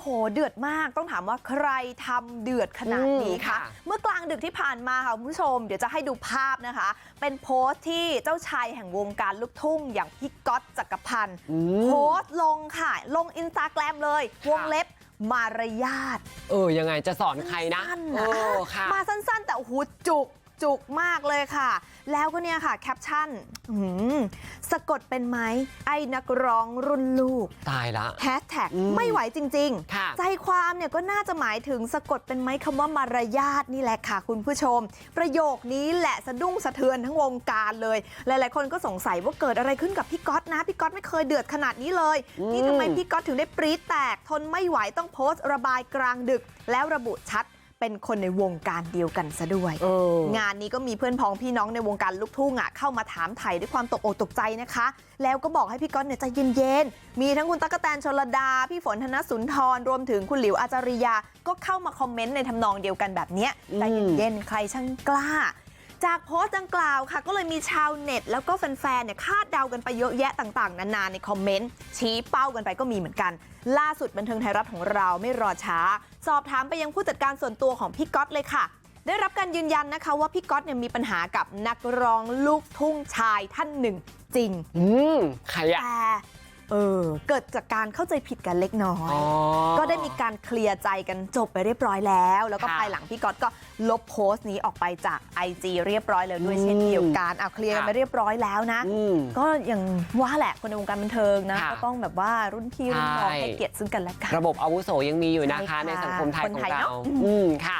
โหเดือดมากต้องถามว่าใครทำเดือดขนาดนี้อืมคะค่ะเมื่อกลางดึกที่ผ่านมาค่ะคุณผู้ชมเดี๋ยวจะให้ดูภาพนะคะ เป็นโพสต์ที่เจ้าชายแห่งวงการลูกทุ่งอย่างพี่ก๊อตจักรพันธ์อืโพมสต์ลงค่ะ ลงอินสตาแกรมเลยค่ะวงเล็บมารยาทเออยังไงจะสอนใครนะสั้นๆเอนะอค่ะ มาสั้นๆ แต่โอ้โหจุก จุกมากเลยค่ะ แล้วก็เนี่ยค่ะแคปชั่นอื้อหือสะกดเป็นไหมไอ้นักร้องรุ่นลูก ตายละแฮชแท็กอืมไม่ไหวจริงค่ะใจความเนี่ยก็น่าจะหมายถึงสะกดเป็นไหมคำว่ามารยาทนี่แหละค่ะคุณผู้ชม ประโยคนี้แหละสะดุ้งสะเทือนทั้งวงการเลย หลาย ๆ คนก็สงสัยว่าเกิดอะไรขึ้นกับพี่ก๊อตนะพี่ก๊อตไม่เคยเดือดขนาดนี้เลยอืมนี่ทำไมพี่ก๊อตถึงได้ปรี๊ดแตกทนไม่ไหวต้องโพสต์ระบายกลางดึก แล้วระบุชัด เป็นคนในวงการเดียวกันซะด้วยเอองานนี้ก็มีเพื่อนพ้องพี่น้องในวงการลูกทุ่งอะเข้ามาถามไถ่ด้วยความตกอกตกใจนะคะ แล้วก็บอกให้พี่ก๊อตเนี่ยใจเย็นๆมีทั้งคุณตั๊กกะแตนชลดา พี่ฝนธนสุนทรรวมถึงคุณหลิวอาจาริยา ก็เข้ามาคอมเมนต์ในทำนองเดียวกันแบบเนี้ยอืมใจเย็นๆใครช่างกล้า จากโพสต์ดังกล่าวค่ะก็เลยมีชาวเน็ตแล้วก็แฟนๆเนี่ยคาดเดากันไปเยอะแยะต่างๆนานาในคอมเมนต์ชี้เป้ากันไปก็มีเหมือนกัน ล่าสุดบันเทิงไทยรัฐของเราไม่รอช้า สอบถามไปยังผู้จัดการส่วนตัวของพี่ก๊อตเลยค่ะ ได้รับการยืนยันนะคะว่าพี่ก๊อตเนี่ยมีปัญหากับนักร้องลูกทุ่งชายท่านหนึ่งจริง อืมใครอะแต่ เออเกิดจากการเข้าใจผิดกันเล็กน้อยอ๋อก็ได้มีการเคลียร์ใจกันจบไปเรียบร้อยแล้วแล้วก็ค่ะภายหลังพี่ก๊อตก็ลบโพสต์นี้ออกไปจาก IG เรียบร้อยแล้วด้วยอืมเช่นเดียวกันเอาเคลียร์กันค่ะไปเรียบร้อยแล้วนะอืมก็อย่างว่าแหละคนในวงการบันเทิงนะค่ะก็ต้องแบบว่ารุ่นพี่รุ่นน้องใช่ให้เกียรติซึ่งกันและกันระบบอาวุโสยังมีอยู่นะใช่คะค่ะในสังคมไทยคนของไทยเราเนอะอืมค่ะ